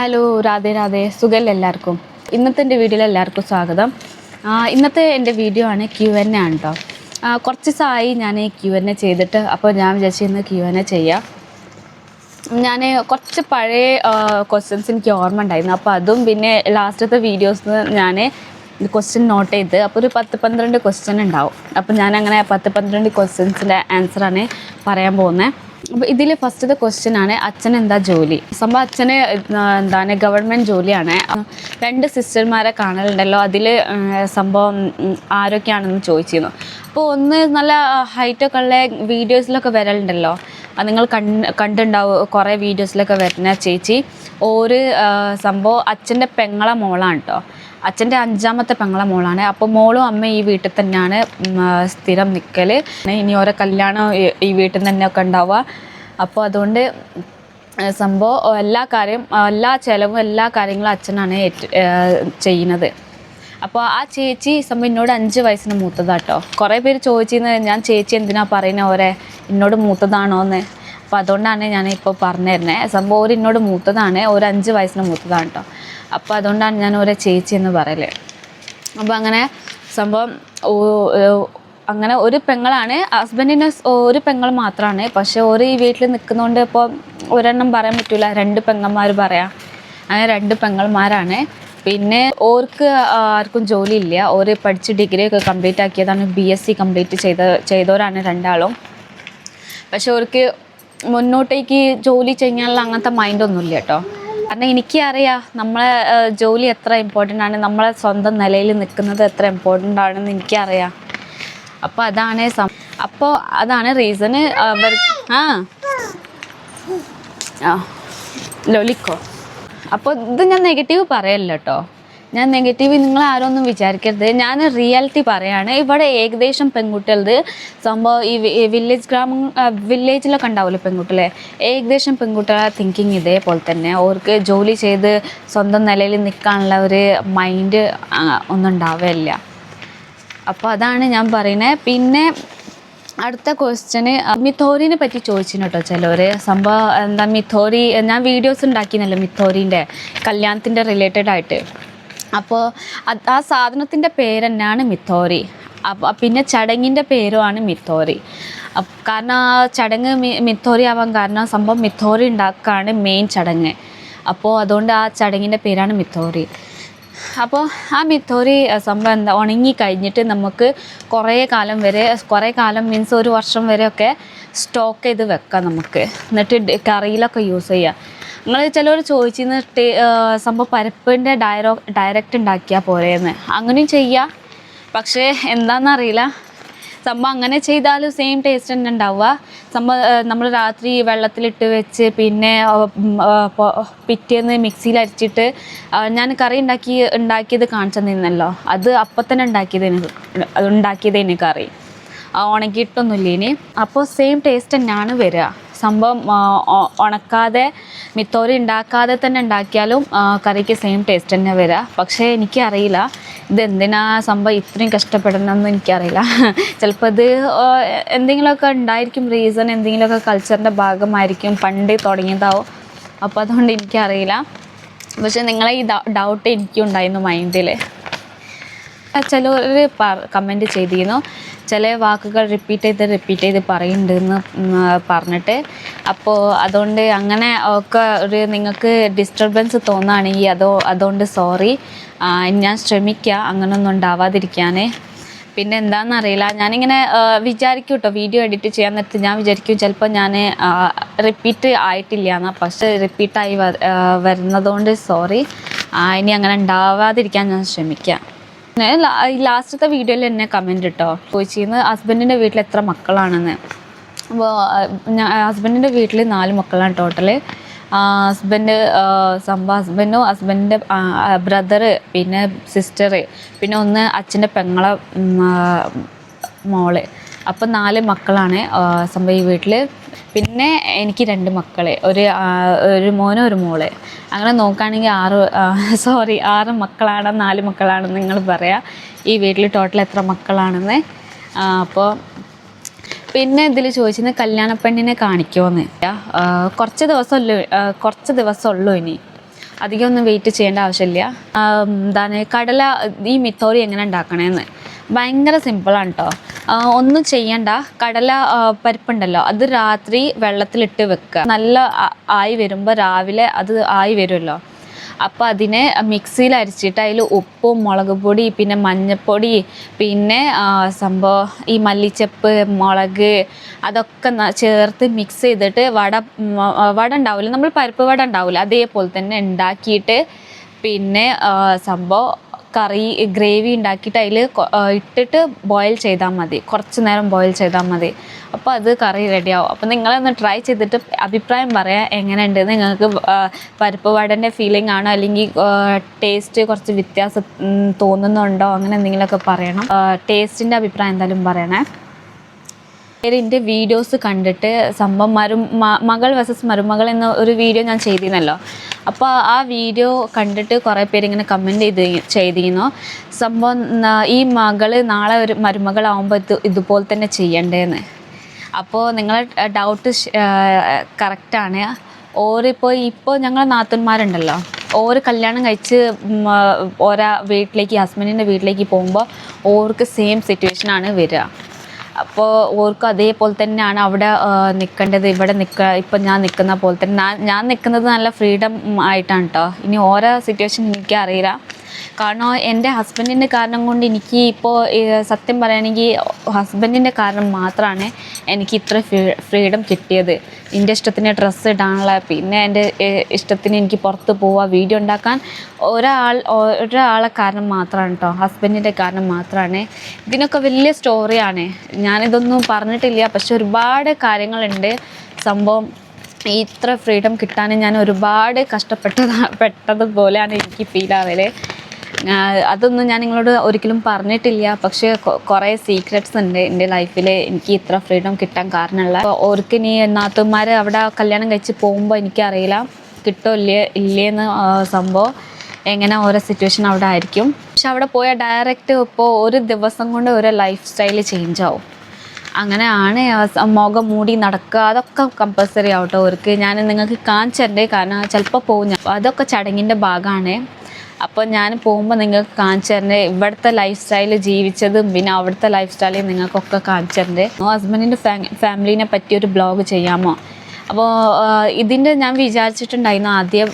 Hello Radhe Radhe സുഖല്ല എല്ലാവർക്കും? ഇന്നത്തെ എന്റെ വീഡിയോയിൽ എല്ലാവർക്കും സ്വാഗതം. ഇന്നത്തെ എന്റെ വീഡിയോ ആണ് ക്യു എൻ ആണ് കേട്ടോ കുറച്ച് ദിവസമായി ഞാൻ ക്യു എൻ എ ചെയ്തിട്ട് അപ്പോൾ ഞാൻ വിചാരിച്ചു ഇന്ന് ക്യു എൻ എ ചെയ്യാം. ഞാൻ കുറച്ച് പഴയ ക്വസ്റ്റ്യൻസ് എനിക്ക് ഓർമ്മ ഉണ്ടായിരുന്നു. അപ്പോൾ അതും പിന്നെ ലാസ്റ്റത്തെ വീഡിയോസ് ഞാൻ ക്വസ്റ്റ്യൻ നോട്ട് ചെയ്ത് അപ്പോൾ ഒരു പത്ത് പന്ത്രണ്ട് ക്വസ്റ്റ്യൻ ഉണ്ടാവും. അപ്പോൾ ഞാനങ്ങനെ പത്ത് പന്ത്രണ്ട് ക്വസ്റ്റ്യൻസിന്റെ ആൻസറാണ് പറയാൻ പോകുന്നത് അപ്പോൾ ഇതിൽ ഫസ്റ്റത്തെ ക്വസ്റ്റ്യൻ ആണ് അച്ഛൻ എന്താ ജോലി? സംഭവം അച്ഛന് എന്താണ് ഗവൺമെന്റ് ജോലിയാണ്. രണ്ട് സിസ്റ്റർമാരെ കാണലുണ്ടല്ലോ അതിൽ സംഭവം ആരൊക്കെയാണെന്ന് ചോദിച്ചിരുന്നു. അപ്പോൾ ഒന്ന് നല്ല ഹൈറ്റൊക്കെ ഉള്ള വീഡിയോസിലൊക്കെ വരലുണ്ടല്ലോ. അത് നിങ്ങൾ കണ്ട് കണ്ടുണ്ടാവും കുറേ വീഡിയോസിലൊക്കെ വരുന്ന ചേച്ചി. ഓര് സംഭവം അച്ഛന്റെ പെങ്ങളെ മോളാണ് കേട്ടോ അച്ഛന്റെ അഞ്ചാമത്തെ പെങ്ങളെ മോളാണ്. അപ്പോൾ മോളും അമ്മ ഈ വീട്ടിൽ തന്നെയാണ് സ്ഥിരം നിൽക്കൽ ഇനി ഓരോ കല്യാണം ഈ- വീട്ടിൽ തന്നെയൊക്കെ ഉണ്ടാവുക. അപ്പോൾ അതുകൊണ്ട് സംഭവം എല്ലാ കാര്യം എല്ലാ ചിലവും എല്ലാ കാര്യങ്ങളും അച്ഛനാണ് ചെയ്യുന്നത്. അപ്പോൾ ആ ചേച്ചി സംഭവം എന്നോട് അഞ്ച് വയസ്സിന് മൂത്തതാട്ടോ. കുറേ പേര് ചോദിച്ചിരുന്നു ഞാൻ ചേച്ചി എന്തിനാ പറയുന്നത് ഓരെ? എന്നോട് മൂത്തതാണോ എന്ന് അപ്പോൾ അതുകൊണ്ടാണ് ഞാൻ ഇപ്പോൾ പറഞ്ഞു തരുന്നത്. സംഭവം ഒരു എന്നോട് മൂത്തതാണ് ഒരു അഞ്ച് വയസ്സിന് മൂത്തതാണ് കേട്ടോ. അപ്പോൾ അതുകൊണ്ടാണ് ഞാൻ ഓരോ ചേച്ചി എന്ന് പറയൽ. അപ്പോൾ അങ്ങനെ സംഭവം അങ്ങനെ ഒരു പെങ്ങളാണ്. ഹസ്ബൻഡിന് ഒരു പെങ്ങൾ മാത്രമാണ് പക്ഷേ ഒരു ഈ വീട്ടിൽ നിൽക്കുന്നതുകൊണ്ട് ഇപ്പോൾ ഒരെണ്ണം പറയാൻ പറ്റില്ല രണ്ട് പെങ്ങന്മാർ പറയാം. അങ്ങനെ രണ്ട് പെങ്ങന്മാരാണ്. പിന്നെ ഓർക്ക് ആർക്കും ജോലി ഇല്ല ഓര് പഠിച്ച് ഡിഗ്രി ഒക്കെ കംപ്ലീറ്റ് ആക്കിയതാണ്. ബി എസ് സി കംപ്ലീറ്റ് ചെയ്ത ചെയ്തവരാണ് രണ്ടാളും. പക്ഷെ അവർക്ക് മുന്നോട്ടേക്ക് ജോലി ചെയ്യാനുള്ള അങ്ങനത്തെ മൈൻഡൊന്നുമില്ല കേട്ടോ. കാരണം എനിക്കറിയാം നമ്മളെ ജോലി എത്ര ഇമ്പോർട്ടന്റ് ആണ് നമ്മളെ സ്വന്തം നിലയിൽ നിൽക്കുന്നത് എത്ര ഇമ്പോർട്ടന്റ് ആണെന്ന് എനിക്കറിയാം. അപ്പോൾ അതാണ് അപ്പോൾ അതാണ് റീസണ് അവർ ആ. ആ ലൊലിക്കോ അപ്പോൾ ഇത് ഞാൻ നെഗറ്റീവ് പറയല്ലോ കേട്ടോ ഞാൻ നെഗറ്റീവ് നിങ്ങൾ ആരും ഒന്നും വിചാരിക്കരുത്. ഞാൻ റിയാലിറ്റി പറയാണ്. ഇവിടെ ഏകദേശം പെൺകുട്ടികളത് സംഭവം ഈ വില്ലേജ് ഗ്രാമ വില്ലേജിലൊക്കെ ഉണ്ടാവില്ലേ പെൺകുട്ടികളെ. ഏകദേശം പെൺകുട്ടികളെ തിങ്കിങ് ഇതേപോലെ തന്നെ. അവർക്ക് ജോലി ചെയ്ത് സ്വന്തം നിലയിൽ നിൽക്കാനുള്ള ഒരു മൈൻഡ് ഒന്നും ഉണ്ടാവില്ല. അപ്പോൾ അതാണ് ഞാൻ പറയുന്നത് പിന്നെ അടുത്ത ക്വസ്റ്റ്യന് മിഥോറിനെ പറ്റി ചോദിച്ചിന് കേട്ടോ ചിലവർ സംഭവം എന്താ മിഥോറി ഞാൻ വീഡിയോസ് ഉണ്ടാക്കിയെന്നല്ലോ മിഥോറിന്റെ കല്യാണത്തിന്റെ റിലേറ്റഡ് ആയിട്ട്. അപ്പോൾ ആ സാധനത്തിന്റെ പേര് തന്നെയാണ് മിത്തോറി അപ്പോൾ പിന്നെ ചടങ്ങിന്റെ പേരുമാണ് അപ്പ് കാരണം ആ ചടങ്ങ് മി മിത്തോറി ആവാൻ കാരണം സംഭവം മിത്തോറി ഉണ്ടാക്കുകയാണ് മെയിൻ ചടങ്ങ്. അപ്പോൾ അതുകൊണ്ട് ആ ചടങ്ങിന്റെ പേരാണ് മിത്തോറി അപ്പോൾ ആ മിത്തോറി സംഭവം എന്താ ഉണങ്ങി കഴിഞ്ഞിട്ട് നമുക്ക് കുറേ കാലം വരെ കുറേ കാലം മീൻസ് ഒരു വർഷം വരെയൊക്കെ സ്റ്റോക്ക് ചെയ്ത് വെക്കാം നമുക്ക്. എന്നിട്ട് കറിയിലൊക്കെ യൂസ് ചെയ്യാം. നിങ്ങൾ ചിലർ ചോദിച്ചിരുന്ന സംഭവം പരപ്പിന്റെ ഡയറോ ഡയറക്റ്റ് ഉണ്ടാക്കിയാൽ പോരെയെന്ന് അങ്ങനെയും ചെയ്യാം. പക്ഷേ എന്താണെന്നറിയില്ല സംഭവം അങ്ങനെ ചെയ്താലും സെയിം ടേസ്റ്റ് തന്നെ ഉണ്ടാവുക. സംഭവം നമ്മൾ രാത്രി വെള്ളത്തിലിട്ട് വെച്ച് പിന്നെ പിറ്റേന്ന് മിക്സിയിൽ അരിച്ചിട്ട് ഞാൻ കറി ഉണ്ടാക്കി ഉണ്ടാക്കിയത് കാണിച്ചു തന്നിരുന്നല്ലോ അത് അപ്പം തന്നെ ഉണ്ടാക്കിയതിന് ഉണ്ടാക്കിയതിന് കറി. ഉണക്കിയിട്ടൊന്നുമില്ല ഇനി അപ്പോൾ സെയിം ടേസ്റ്റ് തന്നെയാണ് വരിക. സംഭവം ഉണക്കാതെ മിത്തോരി ഉണ്ടാക്കാതെ തന്നെ ഉണ്ടാക്കിയാലും കറിക്ക് സെയിം ടേസ്റ്റ് തന്നെ വരിക പക്ഷേ എനിക്കറിയില്ല ഇതെന്തിനാ സംഭവം ഇത്രയും കഷ്ടപ്പെടണമെന്ന് എനിക്കറിയില്ല. ചിലപ്പോൾ ഇത് എന്തെങ്കിലുമൊക്കെ ഉണ്ടായിരിക്കും റീസൺ എന്തെങ്കിലുമൊക്കെ കൾച്ചറിന്റെ ഭാഗമായിരിക്കും പണ്ട് തുടങ്ങിയതാവും. അപ്പോൾ അതുകൊണ്ട് എനിക്കറിയില്ല. പക്ഷേ നിങ്ങളെ ഈ ഡൗട്ട് എനിക്കും ഉണ്ടായിരുന്നു മൈൻഡിൽ ചിലർ കമന്റ് ചെയ്തിരുന്നു. ചില വാക്കുകൾ റിപ്പീറ്റ് ചെയ്ത് റിപ്പീറ്റ് ചെയ്ത് പറയുന്നുണ്ടെന്ന് പറഞ്ഞിട്ട്. അപ്പോൾ അതുകൊണ്ട് അങ്ങനെ ഒക്കെ ഒരു നിങ്ങൾക്ക് ഡിസ്റ്റർബൻസ് തോന്നുകയാണെങ്കിൽ അതോ അതുകൊണ്ട് സോറി ഞാൻ ശ്രമിക്കുക. അങ്ങനൊന്നും ഉണ്ടാവാതിരിക്കാൻ പിന്നെ എന്താണെന്നറിയില്ല ഞാനിങ്ങനെ വിചാരിക്കും കേട്ടോ വീഡിയോ എഡിറ്റ് ചെയ്യാൻ നേരത്ത് ഞാൻ വിചാരിക്കും ചിലപ്പോൾ ഞാൻ റിപ്പീറ്റ് ആയിട്ടില്ല എന്നാൽ പക്ഷേ റിപ്പീറ്റായി വരുന്നതുകൊണ്ട് സോറി ഇനി അങ്ങനെ ഉണ്ടാവാതിരിക്കാൻ ഞാൻ ശ്രമിക്കാം ഈ ലാസ്റ്റത്തെ വീഡിയോയിൽ എന്നെ കമന്റ് ഇട്ടോ? ചോദിച്ചിരുന്നു ഹസ്ബൻഡിന്റെ വീട്ടിൽ എത്ര മക്കളാണെന്ന്? അപ്പോൾ ഞാൻ ഹസ്ബൻഡിന്റെ വീട്ടിൽ നാല് മക്കളാണ് ടോട്ടൽ ഹസ്ബൻഡ് സംഭവം ഹസ്ബൻഡും ഹസ്ബൻഡിന്റെ ബ്രദറ് പിന്നെ സിസ്റ്റർ പിന്നെ ഒന്ന് അച്ഛന്റെ പെങ്ങളെ മോൾ. അപ്പം നാല് മക്കളാണ് സംഭവം ഈ വീട്ടിൽ പിന്നെ എനിക്ക് രണ്ട് മക്കളെ ഒരു ഒരു മോനും ഒരു മോളെ. അങ്ങനെ നോക്കുകയാണെങ്കിൽ ആറ് സോറി ആറ് മക്കളാണ് നാല് മക്കളാണെന്ന് നിങ്ങൾ പറയാം. ഈ വീട്ടിൽ ടോട്ടൽ എത്ര മക്കളാണെന്ന്. അപ്പോൾ പിന്നെ ഇതിൽ ചോദിച്ചത് കല്യാണപ്പെണ്ണിനെ കാണിക്കുമോന്ന് കുറച്ച് ദിവസമല്ലോ കുറച്ച് ദിവസമുള്ളൂ ഇനി. അധികം ഒന്നും വെയിറ്റ് ചെയ്യേണ്ട ആവശ്യമില്ല. എന്താണ് കടല ഈ മിത്തോറി എങ്ങനെ ഉണ്ടാക്കണേന്ന്. ഭയങ്കര സിമ്പിളാണ് കേട്ടോ ഒന്നും ചെയ്യണ്ട. കടല പരിപ്പുണ്ടല്ലോ. അത് രാത്രി വെള്ളത്തിലിട്ട് വെക്കുക. നല്ല ആയി വരുമ്പോൾ രാവിലെ അത് ആയി വരുമല്ലോ. അപ്പോൾ അതിനെ മിക്സിയിൽ അരിച്ചിട്ട് അതിൽ ഉപ്പും മുളക് പൊടി പിന്നെ മഞ്ഞൾപ്പൊടി പിന്നെ സംഭവം ഈ മല്ലിച്ചപ്പ് മുളക് അതൊക്കെ ചേർത്ത് മിക്സ് ചെയ്തിട്ട് വട വട ഉണ്ടാവില്ല നമ്മൾ പരിപ്പ് വട ഉണ്ടാവില്ല അതേപോലെ തന്നെ ഉണ്ടാക്കിയിട്ട് പിന്നെ സംഭവം കറി ഗ്രേവി ഉണ്ടാക്കിയിട്ട് അതിൽ ഇട്ടിട്ട് ബോയിൽ ചെയ്താൽ മതി. കുറച്ച് നേരം ബോയിൽ ചെയ്താൽ മതി. അപ്പോൾ അത് കറി റെഡിയാവും അപ്പോൾ നിങ്ങളൊന്ന് ട്രൈ ചെയ്തിട്ട് അഭിപ്രായം പറയാം. എങ്ങനെയുണ്ട് നിങ്ങൾക്ക് പരിപ്പ് വടന്റെ ഫീലിംഗ് ആണോ? അല്ലെങ്കിൽ ടേസ്റ്റ് കുറച്ച് വ്യത്യാസം തോന്നുന്നുണ്ടോ? അങ്ങനെ എന്തെങ്കിലുമൊക്കെ പറയണം. ടേസ്റ്റിന്റെ അഭിപ്രായം എന്തായാലും പറയണേ. എന്റെ വീഡിയോസ് കണ്ടിട്ട് സംഭവം മരു മകൾ വസസ് മരുമകൾ എന്ന ഒരു വീഡിയോ ഞാൻ ചെയ്തിരുന്നല്ലോ. അപ്പോൾ ആ വീഡിയോ കണ്ടിട്ട് കുറേ പേര് ഇങ്ങനെ കമന്റ് ചെയ്ത് ചെയ്തിരുന്നു. സംഭവം ഈ മകൾ നാളെ ഒരു മരുമകളാവുമ്പോൾ ഇത് ഇതുപോലെ തന്നെ ചെയ്യണ്ടേന്ന്. അപ്പോൾ നിങ്ങളെ ഡൗട്ട് കറക്റ്റാണ് ഓരിപ്പോൾ ഇപ്പോൾ ഞങ്ങൾ നാത്തന്മാരുണ്ടല്ലോ. ഓര് കല്യാണം കഴിച്ച് ഓരോ വീട്ടിലേക്ക് ഹസ്ബൻഡിന്റെ വീട്ടിലേക്ക് പോകുമ്പോൾ ഓർക്ക് സെയിം സിറ്റുവേഷനാണ് വരിക അപ്പോൾ ഓർക്കും അതേപോലെ തന്നെയാണ് അവിടെ നിൽക്കേണ്ടത് ഇവിടെ നിൽക്ക ഇപ്പം ഞാൻ നിൽക്കുന്ന പോലെ തന്നെ. ഞാൻ നിൽക്കുന്നത് നല്ല ഫ്രീഡം ആയിട്ടാണ് കേട്ടോ ഇനി ഓരോ സിറ്റുവേഷൻ എനിക്കറിയില്ല കാരണം എന്റെ ഹസ്ബൻഡിന്റെ കാരണം കൊണ്ട് എനിക്ക് ഇപ്പോൾ സത്യം പറയുകയാണെങ്കിൽ ഹസ്ബൻഡിന്റെ കാരണം മാത്രമാണ് എനിക്ക് ഇത്ര ഫ്രീഡം കിട്ടിയത്. എന്റെ ഇഷ്ടത്തിന് ഡ്രസ്സ് ഇടാനുള്ള പിന്നെ എന്റെ ഇഷ്ടത്തിന് എനിക്ക് പുറത്ത് പോവുക വീഡിയോ ഉണ്ടാക്കാൻ. ഒരാൾ ഒരാളെ കാരണം മാത്രമാണ് കേട്ടോ ഹസ്ബൻഡിന്റെ കാരണം മാത്രമാണ്. ഇതിനൊക്കെ വലിയ സ്റ്റോറിയാണ് ഞാനിതൊന്നും പറഞ്ഞിട്ടില്ല പക്ഷെ ഒരുപാട് കാര്യങ്ങളുണ്ട്. സംഭവം ഇത്ര ഫ്രീഡം കിട്ടാൻ ഞാൻ ഒരുപാട് കഷ്ടപ്പെട്ടതാ പെട്ടതുപോലെയാണ് എനിക്ക് ഫീൽ ആവൽ. അതൊന്നും ഞാൻ നിങ്ങളോട് ഒരിക്കലും പറഞ്ഞിട്ടില്ല. പക്ഷേ കുറേ സീക്രട്സ് ഉണ്ട് എന്റെ ലൈഫിൽ എനിക്ക് ഇത്ര ഫ്രീഡം കിട്ടാൻ കാരണമുള്ള. ഓർക്ക് ഇനി നാത്തുമാർ അവിടെ കല്യാണം കഴിച്ച് പോകുമ്പോൾ എനിക്കറിയില്ല. കിട്ടോ ഇല്ലേ ഇല്ലേന്ന് സംഭവം. എങ്ങനെ ഓരോ സിറ്റുവേഷൻ അവിടെ ആയിരിക്കും. പക്ഷെ അവിടെ പോയാൽ ഡയറക്റ്റ് ഇപ്പോൾ ഒരു ദിവസം കൊണ്ട് ഒരു ലൈഫ് സ്റ്റൈൽ ചേഞ്ച് ആവും. അങ്ങനെ ആണ് സ- മുഖം മൂടി നടക്കുക. അതൊക്കെ കമ്പൽസറി ആവട്ടോ അവർക്ക് ഞാൻ നിങ്ങൾക്ക് കാണിച്ചു കാരണം ചിലപ്പോൾ പോകും അതൊക്കെ ചടങ്ങിന്റെ ഭാഗമാണ്. അപ്പോൾ ഞാൻ പോകുമ്പോൾ നിങ്ങൾക്ക് കാണിച്ചു തരേണ്ട ഇവിടുത്തെ ലൈഫ് സ്റ്റൈൽ ജീവിച്ചതും പിന്നെ അവിടുത്തെ ലൈഫ് സ്റ്റൈൽ നിങ്ങൾക്കൊക്കെ കാണിച്ചു തരേണ്ടത് ഹസ്ബൻഡിന്റെ ഫാമിലിനെ പറ്റി ഒരു ബ്ലോഗ് ചെയ്യാമോ? അപ്പോൾ ഇതിന്റെ ഞാൻ വിചാരിച്ചിട്ടുണ്ടായിരുന്നു ആദ്യം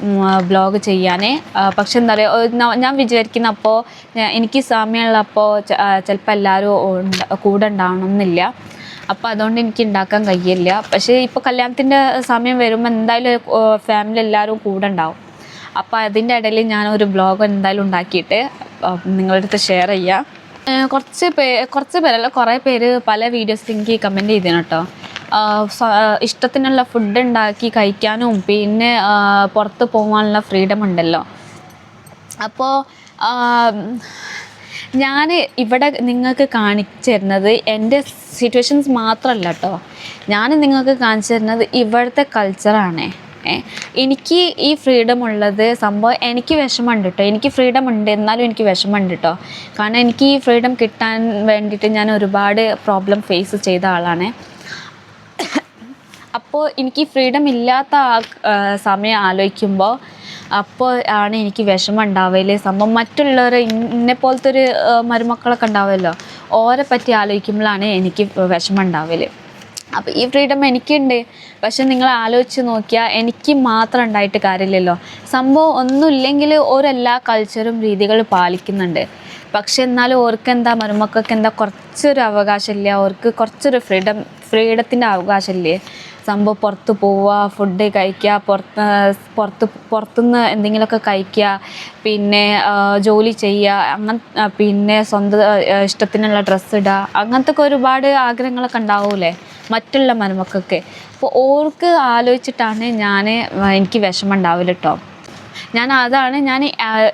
ബ്ലോഗ് ചെയ്യാനേ. പക്ഷെ എന്താ പറയുക ഞാൻ വിചാരിക്കുന്ന അപ്പോൾ എനിക്ക് സമയമുള്ളപ്പോൾ ചിലപ്പോൾ എല്ലാവരും കൂടെ ഉണ്ടാവണമെന്നില്ല അപ്പോൾ അതുകൊണ്ട് എനിക്ക് ഉണ്ടാക്കാൻ കഴിയില്ല. പക്ഷേ ഇപ്പോൾ കല്യാണത്തിന്റെ സമയം വരുമ്പോൾ എന്തായാലും ഫാമിലി എല്ലാവരും കൂടെ ഉണ്ടാവും. അപ്പോൾ അതിന്റെ ഇടയിൽ ഞാനൊരു ബ്ലോഗ് എന്തായാലും ഉണ്ടാക്കിയിട്ട് നിങ്ങളുടെ അടുത്ത് ഷെയർ ചെയ്യാം. കുറച്ച് പേ കുറച്ച് പേരല്ല കുറേ പേര് പല വീഡിയോസ് എനിക്ക് കമന്റ് ചെയ്തു കേട്ടോ ഇഷ്ടത്തിനുള്ള ഫുഡ് ഉണ്ടാക്കി കഴിക്കാനും പിന്നെ പുറത്ത് പോകാനുള്ള ഫ്രീഡം ഉണ്ടല്ലോ. അപ്പോൾ ഞാൻ ഇവിടെ നിങ്ങൾക്ക് കാണിച്ചു തരുന്നത് എന്റെ സിറ്റുവേഷൻസ് മാത്രമല്ല കേട്ടോ ഞാൻ നിങ്ങൾക്ക് കാണിച്ചു തരുന്നത് ഇവിടുത്തെ കൾച്ചറാണ് എനിക്ക് ഈ ഫ്രീഡം ഉള്ളത് സംഭവം എനിക്ക് വിഷമമുണ്ട് കേട്ടോ എനിക്ക് ഫ്രീഡം ഉണ്ട് എന്നാലും എനിക്ക് വിഷമമുണ്ട് കേട്ടോ കാരണം എനിക്ക് ഈ ഫ്രീഡം കിട്ടാൻ വേണ്ടിയിട്ട് ഞാൻ ഒരുപാട് പ്രോബ്ലം ഫേസ് ചെയ്ത ആളാണ്. അപ്പോൾ എനിക്ക് ഫ്രീഡം ഇല്ലാത്ത ആ സമയം ആലോചിക്കുമ്പോൾ അപ്പോൾ ആണ് എനിക്ക് വിഷമം ഉണ്ടാവൽ. സംഭവം മറ്റുള്ളവർ ഇന്നെ പോലത്തെ ഒരു മരുമക്കളൊക്കെ ഉണ്ടാവുമല്ലോ ഓരെ പറ്റി ആലോചിക്കുമ്പോഴാണ് എനിക്ക് വിഷമം ഉണ്ടാവൽ. അപ്പോൾ ഈ ഫ്രീഡം എനിക്കുണ്ട്. പക്ഷെ നിങ്ങൾ ആലോചിച്ച് നോക്കിയാൽ എനിക്ക് മാത്രം ഉണ്ടായിട്ട് കാര്യമില്ലല്ലോ. സംഭവം ഒന്നുമില്ലെങ്കിൽ ഓരെല്ലാ കൾച്ചറും രീതികളും പാലിക്കുന്നുണ്ട്. പക്ഷെ എന്നാലും ഓർക്ക് എന്താ മരുമക്കൾക്ക് എന്താ കുറച്ചൊരു അവകാശമില്ല? അവർക്ക് കുറച്ചൊരു ഫ്രീഡം ഫ്രീഡത്തിന്റെ അവകാശമില്ലേ? സംഭവം പുറത്ത് പോവുക ഫുഡ് കഴിക്കുക പുറത്ത് പുറത്ത് പുറത്തുനിന്ന് എന്തെങ്കിലുമൊക്കെ കഴിക്കുക പിന്നെ ജോലി ചെയ്യുക അങ്ങനെ പിന്നെ സ്വന്തം ഇഷ്ടത്തിനുള്ള ഡ്രസ്സ് ഇടുക അങ്ങനത്തെ ഒക്കെ ഒരുപാട് ആഗ്രഹങ്ങളൊക്കെ ഉണ്ടാവൂലേ മറ്റുള്ള മരുമക്കൾക്ക്? അപ്പോൾ ഓർക്ക് ആലോചിച്ചിട്ടാണ് ഞാൻ എനിക്ക് വിഷമം ഉണ്ടാവില്ല കേട്ടോ ഞാൻ അതാണ് ഞാൻ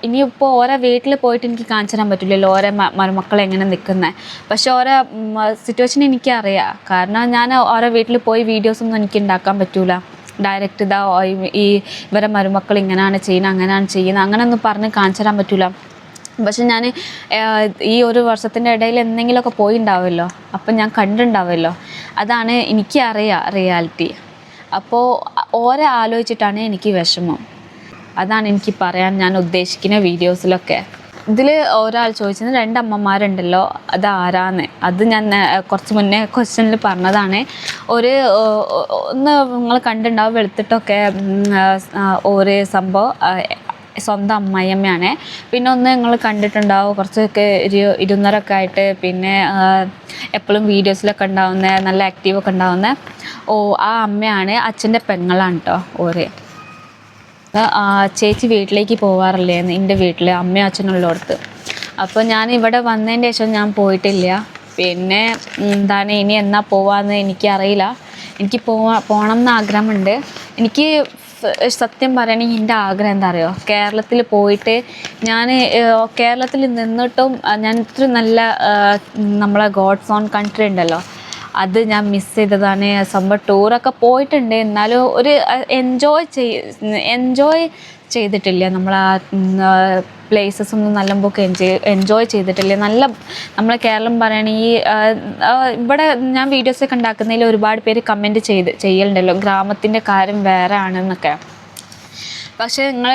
ഇനിയിപ്പോൾ ഓരോ വീട്ടിൽ പോയിട്ട് എനിക്ക് കാണിച്ചു തരാൻ പറ്റില്ലല്ലോ ഓരോ മരുമക്കൾ എങ്ങനെ നിൽക്കുന്നത് പക്ഷെ ഓരോ സിറ്റുവേഷൻ എനിക്കറിയാം. കാരണം ഞാൻ ഓരോ വീട്ടിൽ പോയി വീഡിയോസൊന്നും എനിക്ക് ഉണ്ടാക്കാൻ പറ്റൂല. ഡയറക്റ്റ് ഇതാ ഈ ഇവരെ മരുമക്കൾ ഇങ്ങനെയാണ് ചെയ്യുന്നത് അങ്ങനെയാണ് ചെയ്യുന്നത് അങ്ങനെയൊന്നും പറഞ്ഞ് കാണിച്ചു തരാൻ പറ്റൂല. പക്ഷെ ഞാൻ ഈ ഒരു വർഷത്തിന്റെ ഇടയിൽ എന്തെങ്കിലുമൊക്കെ പോയിണ്ടാവുമല്ലോ അപ്പം ഞാൻ കണ്ടിട്ടുണ്ടാവുമല്ലോ അതാണ് എനിക്കറിയാം റിയാലിറ്റി അപ്പോൾ ഓരോ ആലോചിച്ചിട്ടാണ് എനിക്ക് വിഷമം. അതാണ് എനിക്ക് പറയാൻ ഞാൻ ഉദ്ദേശിക്കുന്ന വീഡിയോസിലൊക്കെ. ഇതിൽ ഒരാൾ ചോദിച്ചത് രണ്ട് അമ്മമാരുണ്ടല്ലോ അത് ആരാന്ന് അത് ഞാൻ കുറച്ച് മുന്നേ ക്വസ്റ്റ്യനിൽ പറഞ്ഞതാണ്. ഒരു ഒന്ന് നിങ്ങൾ കണ്ടിട്ടുണ്ടാവും വെളുത്തിട്ടൊക്കെ ഒരു സംഭവം സ്വന്തം അമ്മായിയമ്മയാണ്. പിന്നെ ഒന്ന് നിങ്ങൾ കണ്ടിട്ടുണ്ടാവും കുറച്ചൊക്കെ ഒരു ഇരുന്നൂറൊക്കെ ആയിട്ട് പിന്നെ എപ്പോഴും വീഡിയോസിലൊക്കെ ഉണ്ടാവുന്ന നല്ല ആക്റ്റീവൊക്കെ ഉണ്ടാവുന്ന ഓ ആ അമ്മയാണ് അച്ഛന്റെ പെങ്ങളാണ് കേട്ടോ ഓര്. ചേച്ചി വീട്ടിലേക്ക് പോവാറില്ലേ എന്റെ വീട്ടിൽ അമ്മയും അച്ഛനുള്ളടത്ത് അപ്പോൾ ഞാൻ ഇവിടെ വന്നതിന് ശേഷം ഞാൻ പോയിട്ടില്ല. പിന്നെ എന്താണ് ഇനി എന്നാ പോവാന്ന് എനിക്കറിയില്ല. എനിക്ക് പോവാ പോകണം എന്ന് ആഗ്രഹമുണ്ട്. എനിക്ക് സത്യം പറയണമെങ്കിൽ എന്റെ ആഗ്രഹം എന്താ അറിയോ കേരളത്തിൽ പോയിട്ട് ഞാൻ കേരളത്തിൽ നിന്നിട്ടും ഞാൻ ഇത്ര നല്ല നമ്മളെ ഗോഡ്സ് ഓൺ കൺട്രി ഉണ്ടല്ലോ. അത് ഞാൻ മിസ് ചെയ്തതാണ്. സംഭവം ടൂറൊക്കെ പോയിട്ടുണ്ട്. എന്നാലും ഒരു എൻജോയ് ചെയ് എൻജോയ് ചെയ്തിട്ടില്ല. നമ്മൾ ആ പ്ലേസസ് ഒന്നും നല്ലപോലെ എൻജോയ് എൻജോയ് ചെയ്തിട്ടില്ല. നല്ല നമ്മൾ കേരളം പറയുകയാണെങ്കിൽ ഇവിടെ ഞാൻ വീഡിയോസൊക്കെ ഉണ്ടാക്കുന്നതിൽ ഒരുപാട് പേര് കമന്റ് ചെയ്ത് ചെയ്യലുണ്ടല്ലോ. ഗ്രാമത്തിന്റെ കാര്യം വേറെ ആണെന്നൊക്കെ. പക്ഷേ നിങ്ങൾ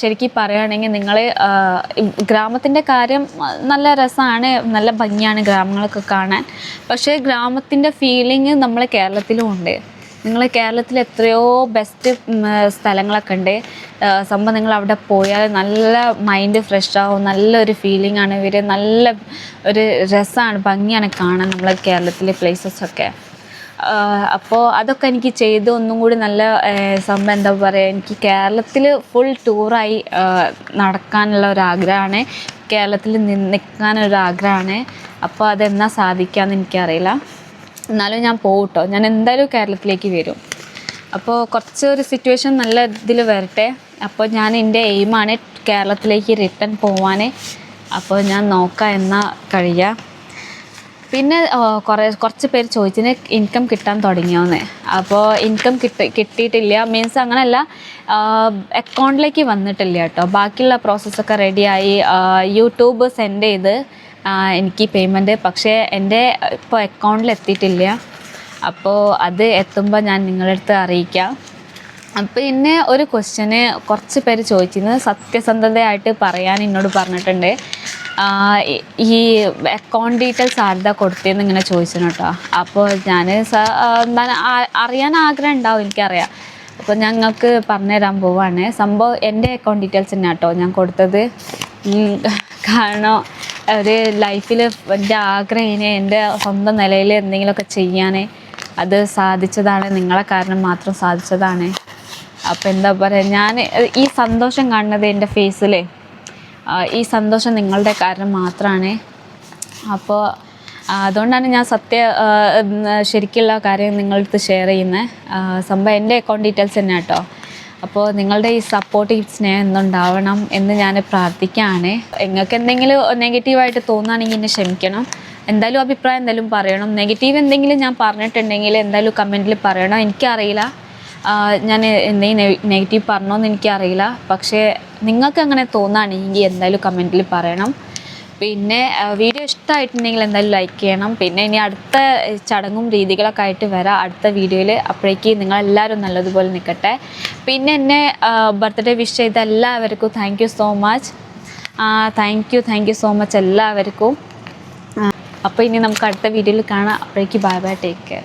ശരിക്കും പറയുകയാണെങ്കിൽ നിങ്ങൾ ഗ്രാമത്തിന്റെ കാര്യം നല്ല രസമാണ് നല്ല ഭംഗിയാണ് ഗ്രാമങ്ങളൊക്കെ കാണാൻ. പക്ഷേ ഗ്രാമത്തിന്റെ ഫീലിംഗ് നമ്മളെ കേരളത്തിലും ഉണ്ട്. നിങ്ങൾ കേരളത്തിൽ എത്രയോ ബെസ്റ്റ് സ്ഥലങ്ങളൊക്കെ ഉണ്ട്. സംഭവം നിങ്ങൾ അവിടെ പോയാൽ നല്ല മൈൻഡ് ഫ്രഷ് ആവും നല്ലൊരു ഫീലിംഗ് ആണ് ഇവർ നല്ല ഒരു രസമാണ് ഭംഗിയാണ് കാണാൻ നമ്മളെ കേരളത്തിലെ പ്ലേസസ് ഒക്കെ. അപ്പോൾ അതൊക്കെ എനിക്ക് ചെയ്ത് ഒന്നും കൂടി നല്ല സംഭവം എന്താ പറയുക എനിക്ക് കേരളത്തിൽ ഫുൾ ടൂറായി നടക്കാനുള്ള ഒരു ആഗ്രഹമാണ് കേരളത്തിൽ നിൽക്കാനൊരു ആഗ്രഹമാണ് അപ്പോൾ അതെന്നാ സാധിക്കാമെന്ന് എനിക്കറിയില്ല. എന്നാലും ഞാൻ പോകട്ടോ ഞാൻ എന്തായാലും കേരളത്തിലേക്ക് വരും. അപ്പോൾ കുറച്ച് ഒരു സിറ്റുവേഷൻ നല്ല ഇതിൽ വരട്ടെ. അപ്പോൾ ഞാൻ എന്റെ എയിമാണ് കേരളത്തിലേക്ക് റിട്ടേൺ പോവാൻ അപ്പോൾ ഞാൻ നോക്കാം എന്നാൽ കഴിയുക. പിന്നെ കുറേ കുറച്ച് പേര് ചോദിച്ചതിന് ഇൻകം കിട്ടാൻ തുടങ്ങിയോന്ന്. അപ്പോൾ ഇൻകം കിട്ടി കിട്ടിയിട്ടില്ല. മീൻസ് അങ്ങനെയല്ല അക്കൗണ്ടിലേക്ക് വന്നിട്ടില്ല കേട്ടോ. ബാക്കിയുള്ള പ്രോസസ്സൊക്കെ റെഡിയായി യൂട്യൂബ് സെൻഡ് ചെയ്ത് എനിക്ക് പേയ്മെന്റ് പക്ഷേ എന്റെ ഇപ്പോൾ അക്കൗണ്ടിൽ എത്തിയിട്ടില്ല. അപ്പോൾ അത് എത്തുമ്പോൾ ഞാൻ നിങ്ങളുടെ അടുത്ത് അറിയിക്കാം. പിന്നെ ഒരു ക്വസ്റ്റ്യന് കുറച്ച് പേര് ചോദിച്ചിരുന്നത് സത്യസന്ധതയായിട്ട് പറയാൻ എന്നോട് പറഞ്ഞിട്ടുണ്ട്. ഈ- അക്കൗണ്ട് ഡീറ്റെയിൽസ് ആരുടെ കൊടുത്തതെന്ന് ഇങ്ങനെ ചോദിച്ചു കേട്ടോ അപ്പോൾ ഞാൻ എന്താണ് അറിയാൻ ആഗ്രഹം ഉണ്ടാവും എനിക്കറിയാം. അപ്പോൾ ഞങ്ങൾക്ക് പറഞ്ഞുതരാൻ പോവാണ്. സംഭവം എന്റെ അക്കൗണ്ട് ഡീറ്റെയിൽസ് തന്നെ കേട്ടോ ഞാൻ കൊടുത്തത്. കാരണം ഒരു ലൈഫിൽ എന്റെ ആഗ്രഹം എന്റെ സ്വന്തം നിലയിൽ എന്തെങ്കിലുമൊക്കെ ചെയ്യാൻ അത് സാധിച്ചതാണ്. നിങ്ങളെ കാരണം മാത്രം സാധിച്ചതാണ്. അപ്പോൾ എന്താ പറയുക ഞാൻ ഈ സന്തോഷം കാണുന്നത് എന്റെ ഫേസിൽ ഈ സന്തോഷം നിങ്ങളുടെ കാരണം മാത്രമാണ് അപ്പോൾ അതുകൊണ്ടാണ് ഞാൻ സത്യ ശരിക്കുള്ള കാര്യം നിങ്ങളുടെ അടുത്ത് ഷെയർ ചെയ്യുന്നത് സംഭവം എന്റെ അക്കൗണ്ട് ഡീറ്റെയിൽസ് തന്നെ കേട്ടോ അപ്പോൾ നിങ്ങളുടെ ഈ സപ്പോർട്ട് ഈ സ്നേഹം എന്നുണ്ടാവണം എന്ന് ഞാൻ പ്രാർത്ഥിക്കുകയാണ് നിങ്ങൾക്ക് എന്തെങ്കിലും നെഗറ്റീവായിട്ട് തോന്നുകയാണെങ്കിൽ എന്നെ ക്ഷമിക്കണം. എന്തായാലും അഭിപ്രായം എന്തായാലും പറയണം. നെഗറ്റീവ് എന്തെങ്കിലും ഞാൻ പറഞ്ഞിട്ടുണ്ടെങ്കിൽ എന്തായാലും കമന്റിൽ പറയണം. എനിക്കറിയില്ല. ഞാൻ എന്തെങ്കിലും നെഗറ്റീവ് പറഞ്ഞോന്ന് എനിക്കറിയില്ല. പക്ഷേ നിങ്ങൾക്ക് അങ്ങനെ തോന്നുകയാണെങ്കിൽ എന്തായാലും കമന്റിൽ പറയണം. പിന്നെ വീഡിയോ ഇഷ്ടമായിട്ടുണ്ടെങ്കിൽ എന്തായാലും ലൈക്ക് ചെയ്യണം. പിന്നെ ഇനി അടുത്ത ചടങ്ങും രീതികളൊക്കെ ആയിട്ട് വരാം. അടുത്ത വീഡിയോയിൽ അപ്പോഴേക്ക് നിങ്ങളെല്ലാവരും നല്ലതുപോലെ നിൽക്കട്ടെ. പിന്നെ എന്നെ ബർത്ത്ഡേ വിഷ് ചെയ്ത എല്ലാവർക്കും thank you so much thank you thank you so much എല്ലാവർക്കും. അപ്പോൾ ഇനി നമുക്ക് അടുത്ത വീഡിയോയിൽ കാണാം. അപ്പോഴേക്ക് ബൈ ബൈ ടേക്ക് കെയർ